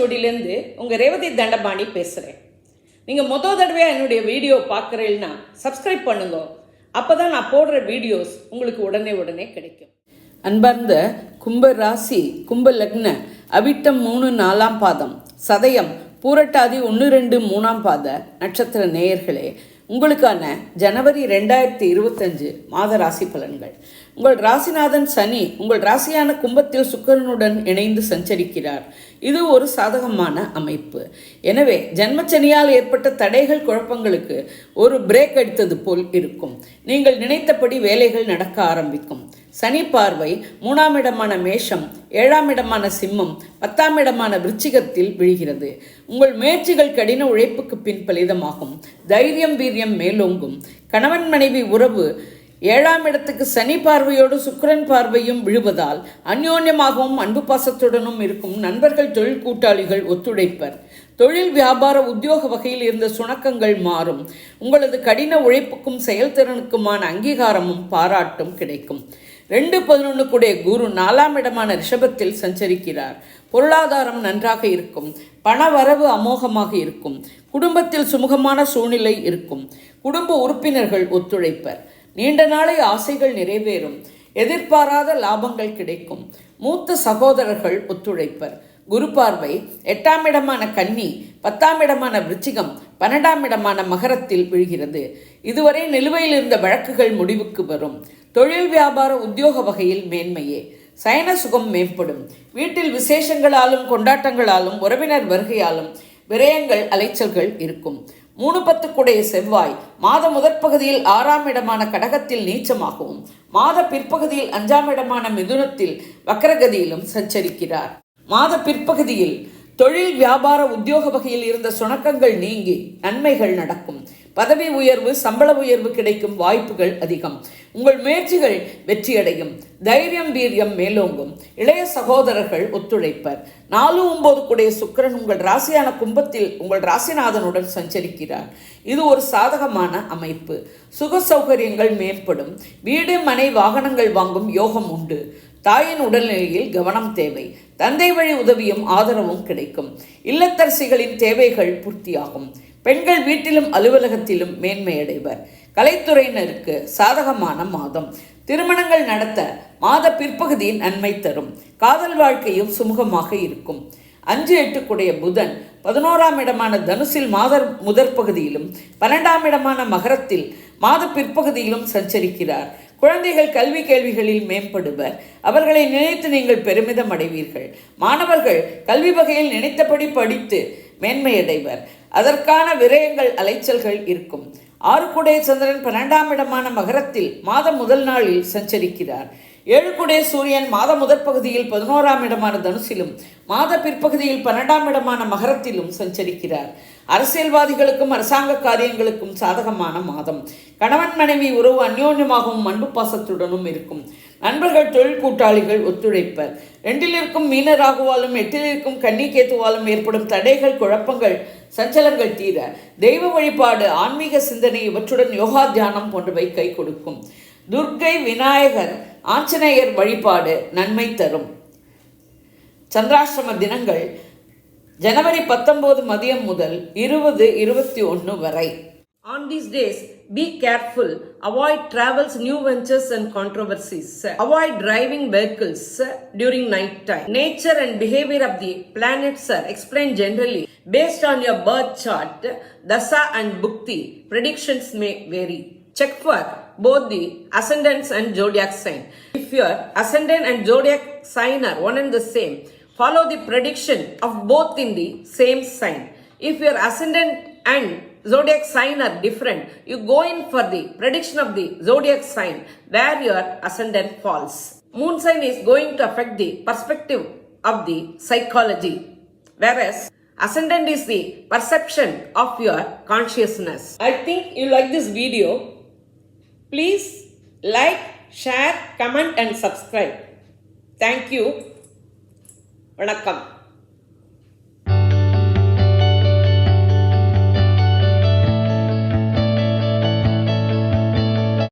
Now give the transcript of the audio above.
ஓலைச்சுவடியிலேருந்து உங்கள் ரேவதி தண்டபாணி பேசுகிறேன் நீங்கள் மொதல் தடவையாக என்னுடைய வீடியோ பார்க்குறீங்கன்னா சப்ஸ்கிரைப் பண்ணுங்க. அப்போ தான் நான் போடுற வீடியோஸ் உங்களுக்கு உடனே உடனே கிடைக்கும். அன்பார்ந்த கும்ப ராசி கும்ப லக்ன அவிட்டம் மூணு நாலாம் பாதம் சதயம் பூரட்டாதி ஒன்று ரெண்டு மூணாம் பாத நட்சத்திர நேயர்களே உங்களுக்கான ஜனவரி ரெண்டாயிரத்தி இருபத்தஞ்சு மாத ராசி பலன்கள். உங்கள் ராசிநாதன் சனி உங்கள் ராசியான கும்பத்தில் சுக்கிரனுடன் இணைந்து சஞ்சரிக்கிறார். இது ஒரு சாதகமான அமைப்பு. எனவே ஜன்மச்சனியால் ஏற்பட்ட தடைகள் குழப்பங்களுக்கு ஒரு பிரேக் அடித்தது போல் இருக்கும். நீங்கள் நினைத்தபடி வேலைகள் நடக்க ஆரம்பிக்கும். சனி பார்வை மூணாம் இடமான மேஷம் ஏழாம் இடமான சிம்மம் பத்தாம் இடமான விருச்சிகத்தில் விழுகிறது. உங்கள் முயற்சிகள் கடின உழைப்புக்கு பின் பலிதமாகும். தைரியம் வீரியம் மேலோங்கும். கணவன் மனைவி உறவு ஏழாம் இடத்துக்கு சனி பார்வையோடு சுக்கரன் பார்வையும் விழுவதால் அந்யோன்யமாகவும் அன்பு பாசத்துடனும் இருக்கும் நண்பர்கள் தொழில் கூட்டாளிகள் ஒத்துழைப்பர். தொழில் வியாபார உத்தியோக வகையில் இருந்த சுணக்கங்கள் மாறும். உங்களது கடின உழைப்புக்கும் செயல்திறனுக்குமான அங்கீகாரமும் பாராட்டும் கிடைக்கும். ரெண்டு பதினொன்றுக்குடைய குரு நாலாம் இடமான ரிஷபத்தில் சஞ்சரிக்கிறார். பொருளாதாரம் நன்றாக இருக்கும். பண வரவு அமோகமாக இருக்கும். குடும்பத்தில் சுமூகமான சூழ்நிலை இருக்கும். குடும்ப உறுப்பினர்கள் ஒத்துழைப்பர். நீண்ட நாளை ஆசைகள் நிறைவேறும். எதிர்பாராத லாபங்கள் கிடைக்கும். மூத்த சகோதரர்கள் ஒத்துழைப்பர். குரு பார்வை எட்டாம் இடமான கன்னி பத்தாம் இடமான விருச்சிகம் பன்னெண்டாம் இடமான மகரத்தில் விழுகிறது. இதுவரை நிலுவையில் இருந்த வழக்குகள் முடிவுக்கு வரும். தொழில் வியாபார உத்தியோக வகையில் மேன்மையே. சயன சுகம் மேம்படும். வீட்டில் விசேஷங்களாலும் கொண்டாட்டங்களாலும் உறவினர் வருகையாலும் விரயங்கள் அலைச்சல்கள் இருக்கும். மூணு பத்துக்குடைய செவ்வாய் மாத முதற்பகுதியில் ஆறாம் இடமான கடகத்தில் நீச்சமாகவும் மாத பிற்பகுதியில் அஞ்சாம் இடமான மிதுனத்தில் வக்கரகதியிலும் சஞ்சரிக்கிறார். மாத பிற்பகுதியில் தொழில் வியாபார உத்தியோக வகையில் இருந்த சுணக்கங்கள் நீங்கி நன்மைகள் நடக்கும். பதவி உயர்வு சம்பள உயர்வு கிடைக்கும் வாய்ப்புகள் அதிகம். உங்கள் முயற்சிகள் வெற்றியடையும். தைரியம் வீரியம் மேலோங்கும். இளைய சகோதரர்கள் ஒத்துழைப்பர். நாலு ஒன்பது கூடிய சுக்கிரன் உங்கள் ராசியான கும்பத்தில் உங்கள் ராசிநாதனுடன் சஞ்சரிக்கிறார். இது ஒரு சாதகமான அமைப்பு. சுக சௌகரியங்கள் மேம்படும். வீடு மனை வாகனங்கள் வாங்கும் யோகம் உண்டு. தாயின் உடல்நிலையில் கவனம் தேவை. தந்தை வழி உதவியும் ஆதரவும் கிடைக்கும். இல்லத்தரசிகளின் தேவைகள் பூர்த்தியாகும். பெண்கள் வீட்டிலும் அலுவலகத்திலும் மேன்மையடைவர். கலைத்துறையினருக்கு சாதகமான மாதம். திருமணங்கள் நடத்த மாத பிற்பகுதியில் நன்மை தரும். காதல் வாழ்க்கையும் சுமூகமாக இருக்கும். அஞ்சு எட்டுக்குடைய புதன் பதினோராம் இடமான தனுசில் மாத முதற் பகுதியிலும் பன்னெண்டாம் இடமான மகரத்தில் மாத பிற்பகுதியிலும் சஞ்சரிக்கிறார். குழந்தைகள் கல்வி கேள்விகளில் மேம்படுவர். அவர்களை நினைத்து நீங்கள் பெருமிதம் அடைவீர்கள். மாணவர்கள் கல்வி வகையில் நினைத்தபடி படித்து மேன்மையடைவர். அதற்கான விரயங்கள் அலைச்சல்கள் இருக்கும். ஆறுக்குடைய சந்திரன் பன்னெண்டாம் இடமான மகரத்தில் மாதம் முதல் நாளில் சஞ்சரிக்கிறார். ஏழுக்குடைய சூரியன் மாத முதற் பகுதியில் பதினோராம் இடமான தனுசிலும் மாத பிற்பகுதியில் பன்னெண்டாம் இடமான மகரத்திலும் சஞ்சரிக்கிறார். அரசியல்வாதிகளுக்கும் அரசாங்க காரியங்களுக்கும் சாதகமான மாதம். கணவன் மனைவி உறவு அந்யோன்யமாகவும் அன்பு பாசத்துடனும் இருக்கும். நண்பர்கள் தொழில் கூட்டாளிகள் ஒத்துழைப்பர். ரெண்டில் இருக்கும் மீன ராகுவாலும் எட்டில் இருக்கும் கன்னிகேத்துவாலும் ஏற்படும் தடைகள் குழப்பங்கள் சஞ்சலங்கள் தீர தெய்வ வழிபாடு ஆன்மீக சிந்தனை இவற்றுடன் யோகா தியானம் போன்றவை கை கொடுக்கும். துர்க்கை விநாயகர் ஆஞ்சநேயர் வழிபாடு நன்மை தரும். சந்திராசிரம தினங்கள் ஜனவரி பத்தொன்பது மதியம் முதல் இருபது இருபத்தி ஒன்று வரை. On these days, be careful. Avoid travels, new ventures, and controversies. Avoid driving vehicles during night time. Nature and behavior of the planets are explained generally based on your birth chart. Dasa and Bhukti predictions may vary. Check for both the ascendants and zodiac sign. If your ascendant and zodiac sign are one and the same, follow the prediction of both in the same sign. If your ascendant and zodiac sign are different, you go in for the prediction of the zodiac sign where your ascendant falls. Moon sign is going to affect the perspective of the psychology, whereas ascendant is the perception of your consciousness. I think you like this video. Please like, share, comment, and subscribe. Thank you. வணக்கம்